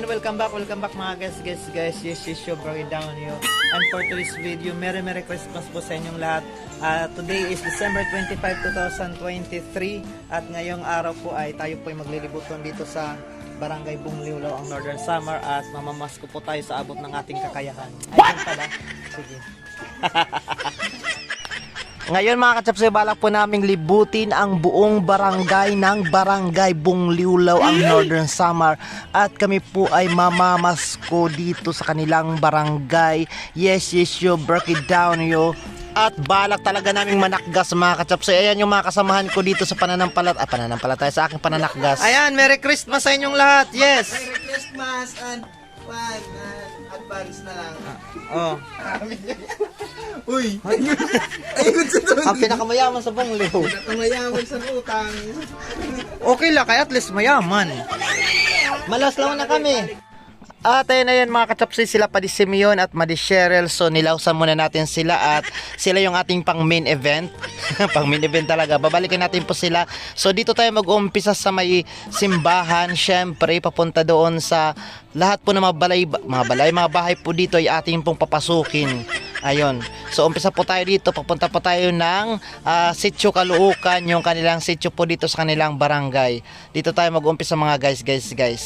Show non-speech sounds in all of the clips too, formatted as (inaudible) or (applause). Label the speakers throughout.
Speaker 1: Ayan, welcome back, welcome back mga guys, guys, guys. Yes, yes, yo, it down you. And for today's video, Merry Merry Christmas po sa inyong lahat. Ah, today is December 25, 2023. At ngayong araw po ay tayo po ay maglilibutan dito sa Barangay Bungliwlaw, ang Northern Summer. At mamamasko po tayo sa abot ng ating kakayahan. Ayun pala. Sige. (laughs) Ngayon mga katsapsoy, balak po naming libutin ang buong barangay ng Barangay Bungliwlaw ang Northern Samar at kami po ay mamamasko dito sa kanilang barangay. Yes, yes, yo, break it down yo. At balak talaga naming manakgas mga katsapsoy. Ayan yung mga kasamahan ko dito sa pananampalat. Ah, pananampalataya sa aking pananakgas. Ayan, Merry Christmas sa inyong lahat. Yes.
Speaker 2: Merry Christmas and one uh, advance na lang.
Speaker 1: Oh. (laughs)
Speaker 2: Uy! Ayun (laughs) sa to.
Speaker 1: Ang pinakamayaman sa Bungliw.
Speaker 2: Nakamayaman sa utang.
Speaker 1: Okay lang, kaya at least mayaman. Malas lang na kami. At ayun na yun mga katapsi sila pa di Simeon at Madi Cheryl. So nilausan muna natin sila at sila yung ating pang main event. (laughs) Pang main event talaga. Babalikan natin po sila. So dito tayo mag-uumpisa sa may simbahan. Syempre papunta doon sa lahat po ng mga balay mga balay mga bahay po dito ay ating pong papasukin Ayun. So umpisa po tayo dito, papunta po tayo ng ah, Sitio Kaluukan, yung kanilang sitio po dito sa kanilang barangay. Dito tayo mag-umpisa mga guys, guys, guys.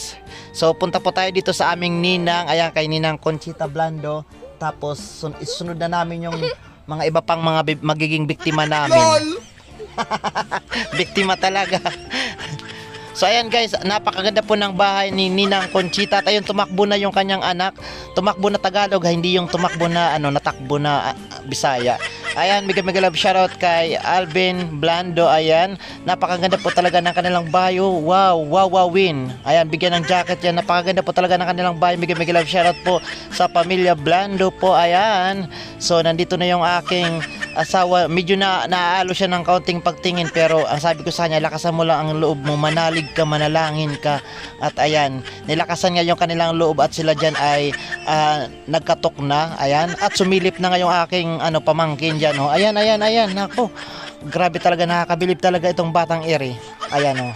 Speaker 1: So punta po tayo dito sa aming ninang, ayan kay ninang Conchita Blando. Tapos sun- isunod na namin yung mga iba pang mga magiging biktima namin. (laughs) (laughs) biktima talaga. So ayan guys, napakaganda po ng bahay ni Ninang Conchita at ayun tumakbo na yung kanyang anak. Tumakbo na Tagalog, hindi yung tumakbo na ano, natakbo na ah, Bisaya. Ayan, mega mega love shoutout kay Alvin Blando. Ayan, napakaganda po talaga ng kanilang bahay. Oh, Wow, wow, wow, win. Ayan, bigyan ng jacket yan. Napakaganda po talaga ng kanilang bahay. Mega mega love shoutout po sa pamilya Blando po. Ayan. So nandito na yung aking asawa. Medyo na naaalo siya ng kaunting pagtingin pero ang sabi ko sa kanya, lakasan mo lang ang loob mo, manalig ka, manalangin ka. At ayan, nilakasan nga yung kanilang loob at sila dyan ay ah, nagkatok na. Ayan, at sumilip na nga yung aking ano, pamangkin dyan. Oh. Ayan, ayan, ayan. Nako, grabe talaga, nakakabilib talaga itong batang iri. Ayan, oh.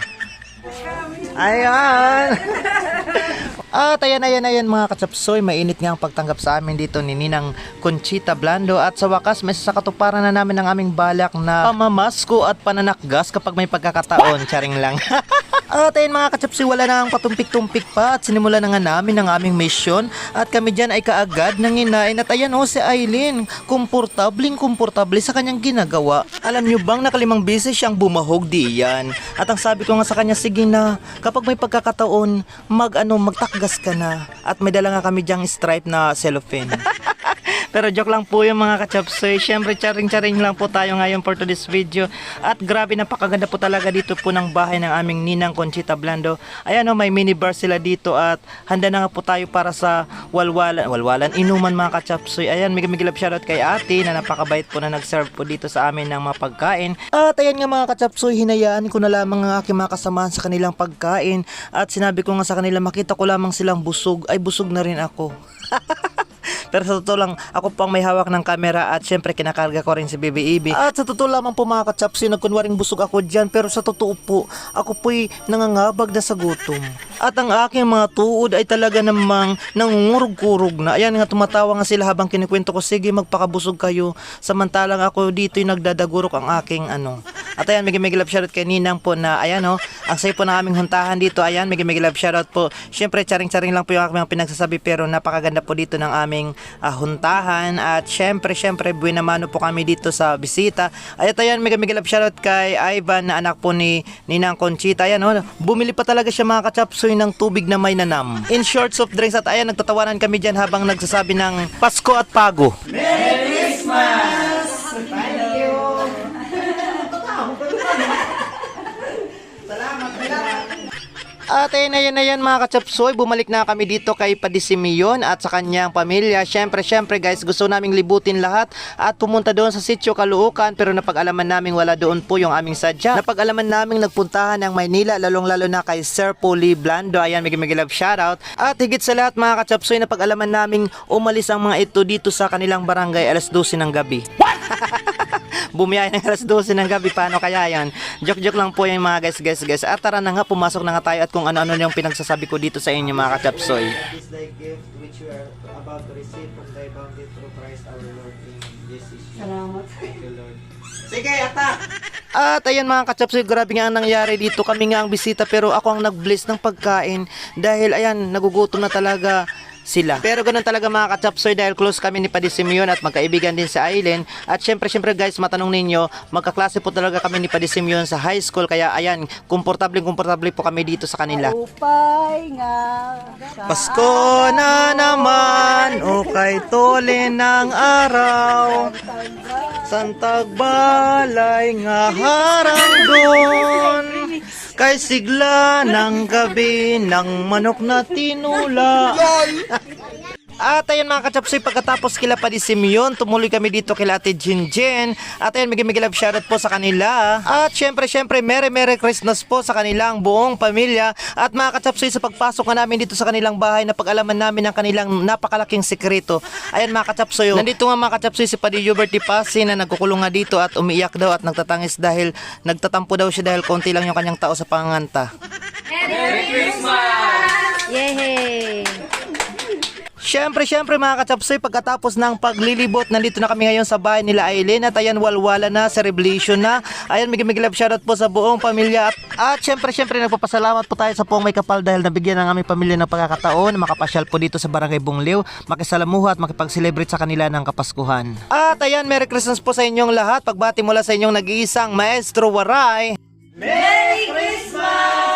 Speaker 1: Ayan! (laughs) At ayan, ayan, ayan mga katsapsoy, mainit nga ang pagtanggap sa amin dito ni Ninang Conchita Blando. At sa wakas may sa katuparan na namin ang aming balak na pamamasko at pananakgas kapag may pagkakataon, charing lang. (laughs) at ayun mga katsapsoy, wala na ang patumpik-tumpik pa at sinimula na nga namin ang aming mission at kami dyan ay kaagad nang inain. At ayan o si Aileen, komportabling komportable sa kanyang ginagawa. Alam nyo bang nakalimang beses siyang bumahog diyan? At ang sabi ko nga sa kanya, sige na, kapag may pagkakataon, mag ano, magtakgas ka na. At may dala nga kami diyang stripe na cellophane. (laughs) Pero joke lang po yung mga kachapsoy. Siyempre, charing-charing lang po tayo ngayon for today's video. At grabe, napakaganda po talaga dito po ng bahay ng aming ninang Conchita Blando. Ayan o, may minibar sila dito at handa na nga po tayo para sa walwalan, walwalan, inuman mga kachapsoy. Ayan, may migilap shoutout kay ate na napakabait po na nag-serve po dito sa amin ng mga pagkain. At ayan nga mga kachapsoy, hinayaan ko na lamang ang aking mga kasamahan sa kanilang pagkain. At sinabi ko nga sa kanila, makita ko lamang silang busog, ay busog na rin ako. (laughs) Pero sa totoo lang, ako pang may hawak ng camera at syempre kinakarga ko rin si BBEB. At sa totoo lamang po mga katsapsi, nagkunwaring busog ako dyan. Pero sa totoo po, ako po'y nangangabag na sa gutom. At ang aking mga tuod ay talaga namang nangungurog-kurog na. Ayan nga, tumatawa nga sila habang kinikwento ko, sige magpakabusog kayo. Samantalang ako dito'y nagdadagurok ang aking ano. At ayan, may love shoutout kay Ninang po na, ayan oh, ang sayo po ng aming huntahan dito. Ayan, may love shoutout po. Syempre, charing-charing lang po yung aking pinagsasabi pero napakaganda po dito ng aming ah, huntahan. At syempre, syempre, buwina mano po kami dito sa bisita. At ayan, may may love shoutout kay Ivan na anak po ni Ninang Conchita. Ayan oh, bumili pa talaga siya mga kachapsoy ng tubig na may nanam. In short, soft drinks at ayan, nagtatawanan kami dyan habang nagsasabi ng Pasko at Pago. At ayun na yun na yan mga kachapsoy, bumalik na kami dito kay Padisimion at sa kanyang pamilya. Syempre, syempre guys, gusto naming libutin lahat at pumunta doon sa sitio Kaluukan pero napag-alaman namin wala doon po yung aming sadya. Napag-alaman namin nagpuntahan ng Maynila lalong lalo na kay Sir Poli Blando. Ayan, love shoutout. At higit sa lahat mga kachapsoy, napag-alaman namin umalis ang mga ito dito sa kanilang barangay alas 12 ng gabi. (laughs) (laughs) Bumiyay ng alas 12 ng gabi, paano kaya yan? Joke-joke lang po yung mga guys, guys, guys. At tara na nga, pumasok na nga tayo at kung ano-ano yung pinagsasabi ko dito sa inyo mga kachapsoy.
Speaker 2: This is thy gift which you are about to receive from thy bounty through Christ our Lord. In Jesus' name.
Speaker 3: Salamat.
Speaker 2: Thank you, Lord. Sige, ata!
Speaker 1: At ayan mga kachapsoy, grabe nga ang nangyari dito. Kami nga ang bisita pero ako ang nag-bless ng pagkain dahil ayan, nagugutom na talaga sila. Pero ganun talaga mga kachapsoy dahil close kami ni Paddy Simeon at magkaibigan din sa Aileen. At syempre, syempre guys, matanong ninyo, magkaklase po talaga kami ni Paddy Simeon sa high school. Kaya ayan, komportable komportable po kami dito sa kanila.
Speaker 3: Upay nga.
Speaker 1: Pasko na naman, o kay tole ng araw. Santag balay nga harang doon. Kay sigla ng gabi ng manok na tinula. At ayun mga kachapsoy, pagkatapos kila pa di Simeon, tumuloy kami dito kila Ate Jinjen. At ayun, bigyan bigyan love shoutout po sa kanila. At syempre, syempre, Merry Merry Christmas po sa kanilang buong pamilya. At mga kachapsoy, sa pagpasok nga namin dito sa kanilang bahay, na pag-alaman namin ang kanilang napakalaking sekreto. Ayan mga kachapsoy, nandito nga mga kachapsoy si Paddy Hubert Tipasi na nagkukulong nga dito at umiiyak daw at nagtatangis dahil nagtatampo daw siya dahil konti lang yung kanyang tao sa panganganta.
Speaker 3: Yehey!
Speaker 1: Siyempre, siyempre mga kachapsoy, pagkatapos ng paglilibot, nandito na kami ngayon sa bahay nila Aileen at ayan, walwala na, celebration na. Ayan, migimig love shoutout po sa buong pamilya. At, at siyempre, siyempre, nagpapasalamat po tayo sa poong may kapal dahil nabigyan ng aming pamilya ng pagkakataon na makapasyal po dito sa Barangay Bungliw, makisalamuha at makipag-celebrate sa kanila ng Kapaskuhan. At ayan, Merry Christmas po sa inyong lahat. Pagbati mula sa inyong nag-iisang Maestro Waray. Merry Christmas!